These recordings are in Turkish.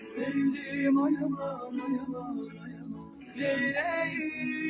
Sevdiğim ay aman ay aman ay aman Leyleyim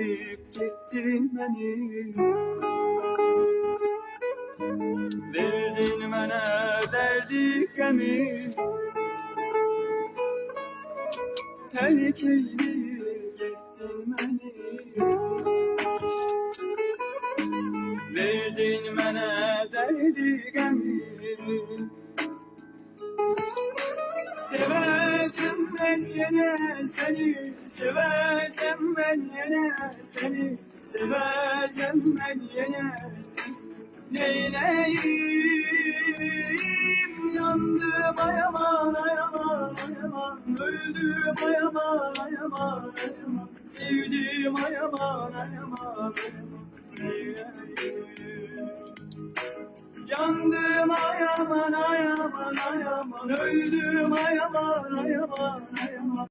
eyleyip gittin beni. Verdin bana derdi gemi. Terk eyleyip gittin beni. Verdin bana derdi gemi Seveceğim ben yine seni, seveceğim ben yine seni, seveceğim ben yine seni. Neyleyim yandım ayaman ayaman ayaman, öldüm ayaman ayaman ayaman, sevdim ayaman ayaman ayaman. Neyleyim Yandım ayaman ayaman ayaman Öldüm ayaman ayaman ayaman